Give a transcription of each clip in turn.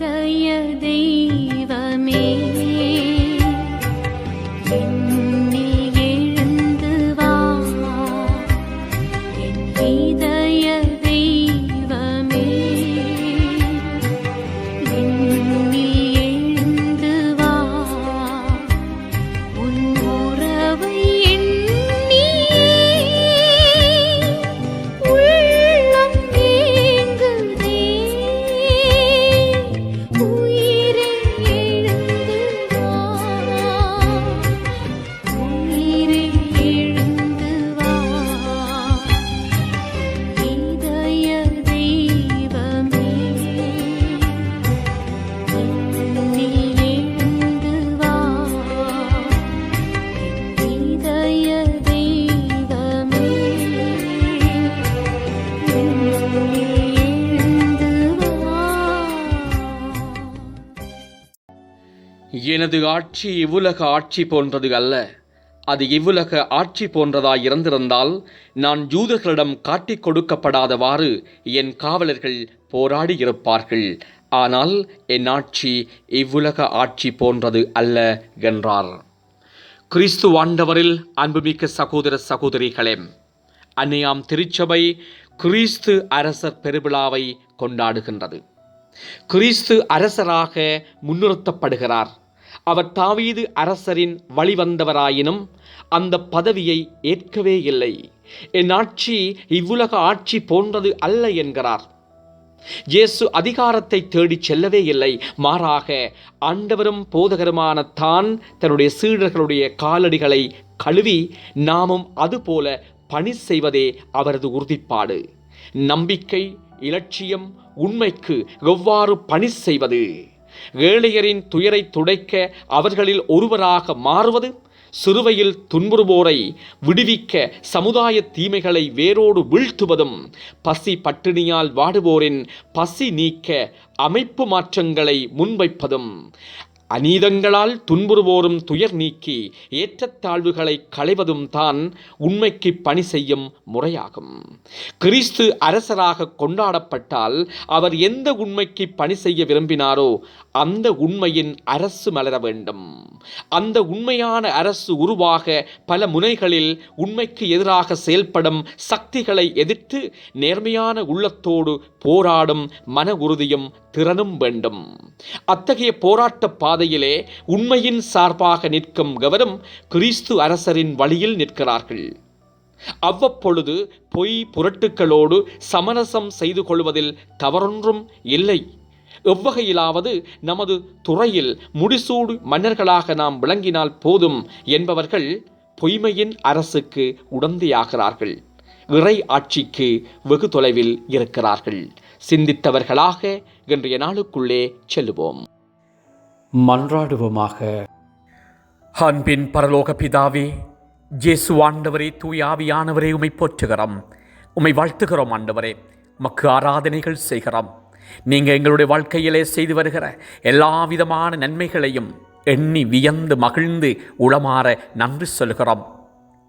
य देव எனது ஆட்சி இவ்வுலக ஆட்சி போன்றது அல்ல. அது இவ்வுலக ஆட்சி போன்றதாய் இருந்திருந்தால் நான் ஜூதர்களிடம் காட்டிக் கொடுக்கப்படாதவாறு என் காவலர்கள் போராடி இருப்பார்கள். ஆனால் என் ஆட்சி இவ்வுலக ஆட்சி போன்றது அல்ல என்றார். கிறிஸ்து ஆண்டவரில் அன்புமிக்க சகோதர சகோதரிகளே அன்னையாம் திருச்சபை கிறிஸ்து அரசர் பெருவிழாவை கொண்டாடுகின்றது. கிறிஸ்து அரசராக முன்னிறுத்தப்படுகிறார். அவர் தாவீது அரசரின் வழிவந்தவராயினும் அந்த பதவியை ஏற்கவே இல்லை. என் ஆட்சி இவ்வுலக ஆட்சி போன்றது அல்ல என்கிறார். இயேசு அதிகாரத்தை தேடிச் செல்லவே இல்லை. மாறாக ஆண்டவரும் போதகருமான தான் தன்னுடைய சீடர்களுடைய காலடிகளை கழுவி நாமும் அதுபோல பணி செய்வதே அவரது உறுதிப்பாடு. நம்பிக்கை இலட்சியம் உண்மைக்கு எவ்வாறு பணி செய்வது? ஏழையரின் துயரை துடைக்க அவர்களில் ஒருவராக மாறுவது? சிறுவையில் துன்புறுவோரை விடுவிக்க சமுதாய தீமைகளை வேரோடு வீழ்த்துவதும் பசி பட்டினியால் வாடுவோரின் பசி நீக்க அமைப்பு மாற்றங்களை முன்வைப்பதும். அநீதங்களால் துன்புறுவோரும் துயர் நீக்கி ஏற்றத்தாழ்வுகளை களைவதும் தான் உண்மைக்கு பணி செய்யும் முறையாகும். கிறிஸ்து அரசராக கொண்டாடப்பட்டால் அவர் எந்த உண்மைக்கு பணி செய்ய விரும்பினாரோ அந்த உண்மையின் அரசு மலர வேண்டும். அந்த உண்மையான அரசு உருவாக பல முனைகளில் உண்மைக்கு எதிராக செயல்படும் சக்திகளை எதிர்த்து நேர்மையான உள்ளத்தோடு போராடும் மன உறுதியும் திறனும் வேண்டும். அத்தகைய போராட்ட பாதையிலே உண்மையின் சார்பாக நிற்கும் கவரும் கிறிஸ்து அரசரின் வழியில் நிற்கிறார்கள். அவ்வப்பொழுது பொய் புரட்டுக்களோடு சமரசம் செய்து கொள்வதில் தவறொன்றும் இல்லை. எவ்வகையிலாவது நமது துறையில் முடிசூடு மன்னர்களாக நாம் விளங்கினால் போதும் என்பவர்கள் பொய்மையின் அரசுக்கு உடந்தையாகிறார்கள். இறை ஆட்சிக்கு வெகு தொலைவில் இருக்கிறார்கள். சிந்தித்தவர்களாக இன்றைய நாளுக்குள்ளே செல்லுவோம். மன்றாடுவோமாக. அன்பின் பரலோக பிதாவே ஜேசு ஆண்டவரே தூயாவியானவரே உமை போற்றுகிறோம். உமை வாழ்த்துகிறோம் ஆண்டவரே. மக்கு ஆராதனைகள் செய்கிறோம். நீங்கள் எங்களுடைய வாழ்க்கையிலே செய்து வருகிற எல்லா விதமான நன்மைகளையும் எண்ணி வியந்து மகிழ்ந்து உளமாற நன்றி சொல்கிறோம்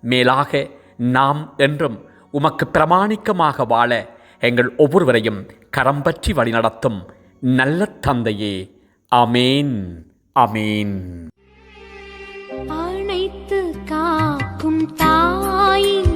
மேலாக நாம் என்றும் உமக்கு பிரமாணிக்கமாக வாழ எங்கள் ஒவ்வொருவரையும் கரம் பற்றி வழிநடத்தும் நல்ல தந்தையே. அமேன் அமேன் அனைத்து காக்கும் தாயின்